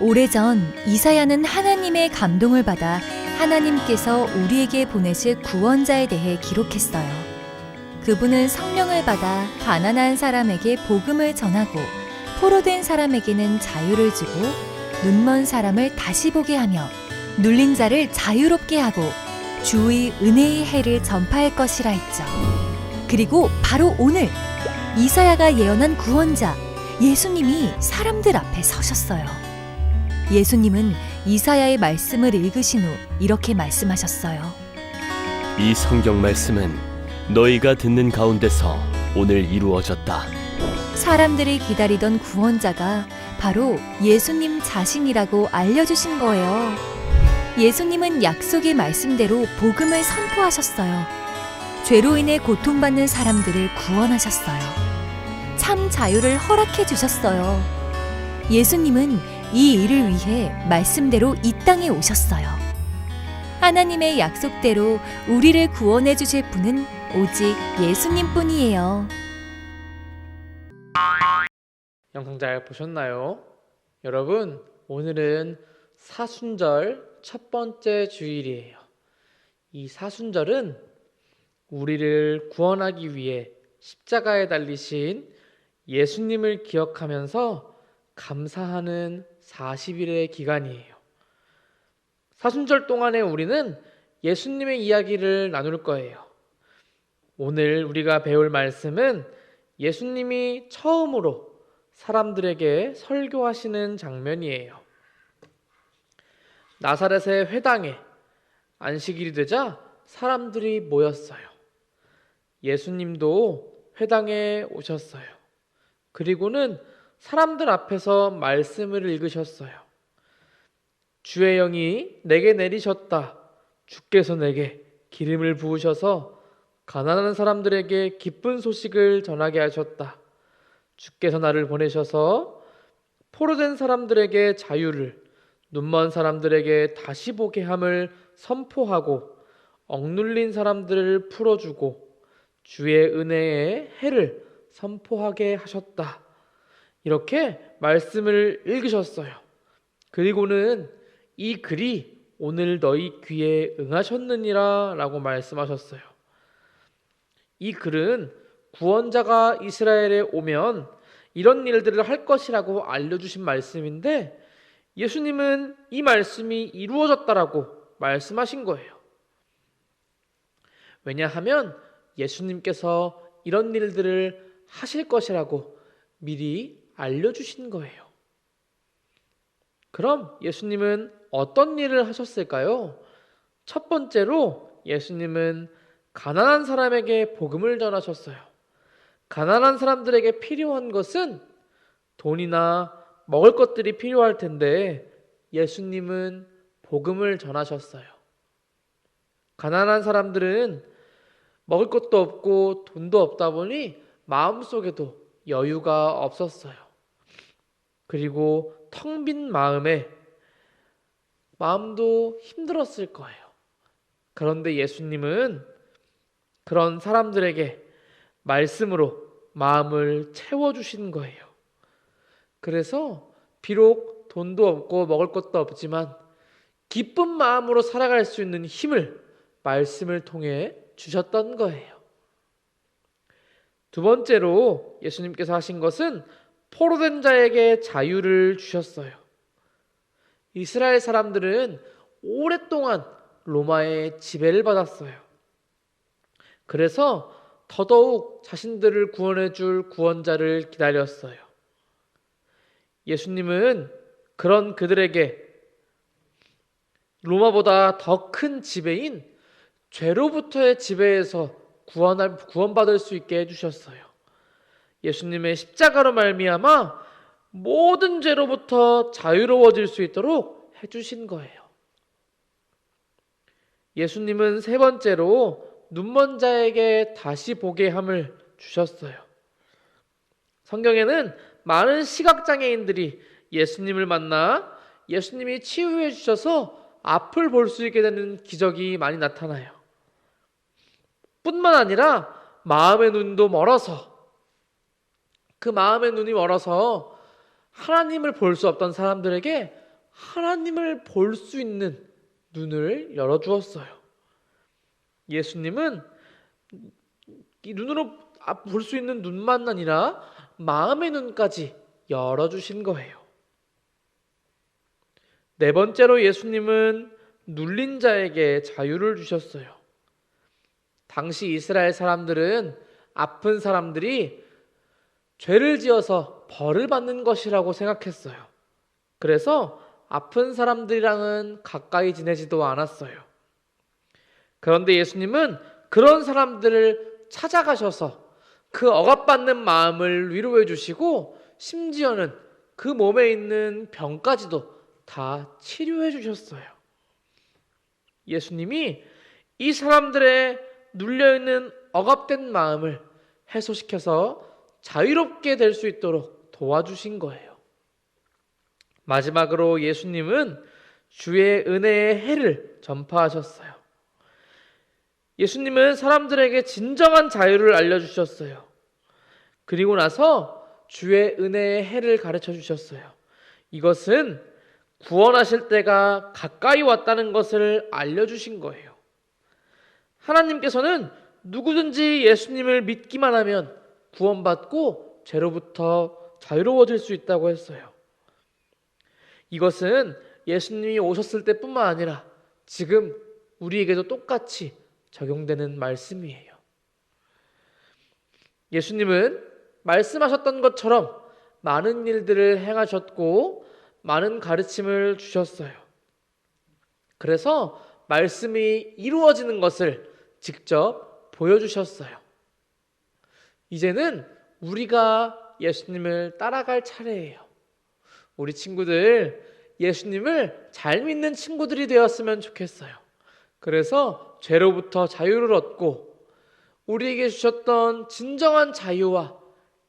오래전 이사야는 하나님의 감동을 받아 하나님께서 우리에게 보내실 구원자에 대해 기록했어요. 그분은 성령을 받아 가난한 사람에게 복음을 전하고 포로된 사람에게는 자유를 주고 눈먼 사람을 다시 보게 하며 눌린 자를 자유롭게 하고 주의 은혜의 해를 전파할 것이라 했죠. 그리고 바로 오늘 이사야가 예언한 구원자 예수님이 사람들 앞에 서셨어요. 예수님은 이사야의 말씀을 읽으신 후 이렇게 말씀하셨어요. 이 성경 말씀은 너희가 듣는 가운데서 오늘 이루어졌다. 사람들이 기다리던 구원자가 바로 예수님 자신이라고 알려주신 거예요. 예수님은 약속의 말씀대로 복음을 선포하셨어요. 죄로 인해 고통받는 사람들을 구원하셨어요. 참 자유를 허락해 주셨어요. 예수님은 이 일을 위해 말씀대로 이 땅에 오셨어요. 하나님의 약속대로 우리를 구원해 주실 분은 오직 예수님 뿐이에요. 영상 잘 보셨나요? 여러분, 오늘은 사순절 첫 번째 주일이에요. 이 사순절은 우리를 구원하기 위해 십자가에 달리신 예수님을 기억하면서 감사하는 40일의 기간이에요. 사순절 동안에 우리는 예수님의 이야기를 나눌 거예요. 오늘 우리가 배울 말씀은 예수님이 처음으로 사람들에게 설교하시는 장면이에요. 나사렛의 회당에 안식일이 되자 사람들이 모였어요. 예수님도 회당에 오셨어요. 그리고는 사람들 앞에서 말씀을 읽으셨어요. 주의 영이 내게 내리셨다. 주께서 내게 기름을 부으셔서 가난한 사람들에게 기쁜 소식을 전하게 하셨다. 주께서 나를 보내셔서 포로된 사람들에게 자유를, 눈먼 사람들에게 다시 보게 함을 선포하고 억눌린 사람들을 풀어주고 주의 은혜의 해를 선포하게 하셨다. 이렇게 말씀을 읽으셨어요. 그리고는 이 글이 오늘 너희 귀에 응하셨느니라 라고 말씀하셨어요. 이 글은 구원자가 이스라엘에 오면 이런 일들을 할 것이라고 알려주신 말씀인데 예수님은 이 말씀이 이루어졌다라고 말씀하신 거예요. 왜냐하면 예수님께서 이런 일들을 하실 것이라고 미리 알려주신 거예요. 그럼 예수님은 어떤 일을 하셨을까요? 첫 번째로 예수님은 가난한 사람에게 복음을 전하셨어요. 가난한 사람들에게 필요한 것은 돈이나 먹을 것들이 필요할 텐데 예수님은 복음을 전하셨어요. 가난한 사람들은 먹을 것도 없고 돈도 없다 보니 마음속에도 여유가 없었어요. 그리고 텅 빈 마음에 마음도 힘들었을 거예요. 그런데 예수님은 그런 사람들에게 말씀으로 마음을 채워주신 거예요. 그래서 비록 돈도 없고 먹을 것도 없지만 기쁜 마음으로 살아갈 수 있는 힘을 말씀을 통해 주셨던 거예요. 두 번째로 예수님께서 하신 것은 포로된 자에게 자유를 주셨어요. 이스라엘 사람들은 오랫동안 로마의 지배를 받았어요. 그래서 더더욱 자신들을 구원해 줄 구원자를 기다렸어요. 예수님은 그런 그들에게 로마보다 더 큰 지배인 죄로부터의 지배에서 구원할, 구원받을 수 있게 해주셨어요. 예수님의 십자가로 말미암아 모든 죄로부터 자유로워질 수 있도록 해주신 거예요. 예수님은 세 번째로 눈먼 자에게 다시 보게 함을 주셨어요. 성경에는 많은 시각장애인들이 예수님을 만나 예수님이 치유해 주셔서 앞을 볼 수 있게 되는 기적이 많이 나타나요. 뿐만 아니라 마음의 눈도 멀어서 그 마음의 눈이 멀어서 하나님을 볼 수 없던 사람들에게 하나님을 볼 수 있는 눈을 열어주었어요. 예수님은 이 눈으로 볼 수 있는 눈만 아니라 마음의 눈까지 열어주신 거예요. 네 번째로 예수님은 눌린 자에게 자유를 주셨어요. 당시 이스라엘 사람들은 아픈 사람들이 죄를 지어서 벌을 받는 것이라고 생각했어요. 그래서 아픈 사람들이랑은 가까이 지내지도 않았어요. 그런데 예수님은 그런 사람들을 찾아가셔서 그 억압받는 마음을 위로해 주시고 심지어는 그 몸에 있는 병까지도 다 치료해 주셨어요. 예수님이 이 사람들의 눌려있는 억압된 마음을 해소시켜서 자유롭게 될 수 있도록 도와주신 거예요. 마지막으로 예수님은 주의 은혜의 해를 전파하셨어요. 예수님은 사람들에게 진정한 자유를 알려주셨어요. 그리고 나서 주의 은혜의 해를 가르쳐 주셨어요. 이것은 구원하실 때가 가까이 왔다는 것을 알려주신 거예요. 하나님께서는 누구든지 예수님을 믿기만 하면 구원받고 죄로부터 자유로워질 수 있다고 했어요. 이것은 예수님이 오셨을 때뿐만 아니라 지금 우리에게도 똑같이 적용되는 말씀이에요. 예수님은 말씀하셨던 것처럼 많은 일들을 행하셨고 많은 가르침을 주셨어요. 그래서 말씀이 이루어지는 것을 직접 보여주셨어요. 이제는 우리가 예수님을 따라갈 차례예요. 우리 친구들 예수님을 잘 믿는 친구들이 되었으면 좋겠어요. 그래서 죄로부터 자유를 얻고 우리에게 주셨던 진정한 자유와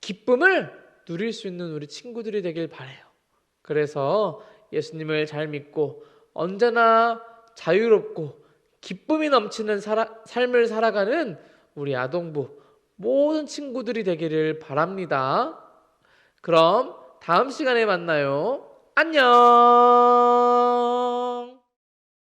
기쁨을 누릴 수 있는 우리 친구들이 되길 바래요. 그래서 예수님을 잘 믿고 언제나 자유롭고 기쁨이 넘치는 살아, 삶을 살아가는 우리 아동부 모든 친구들이 되기를 바랍니다. 그럼 다음 시간에 만나요. 안녕!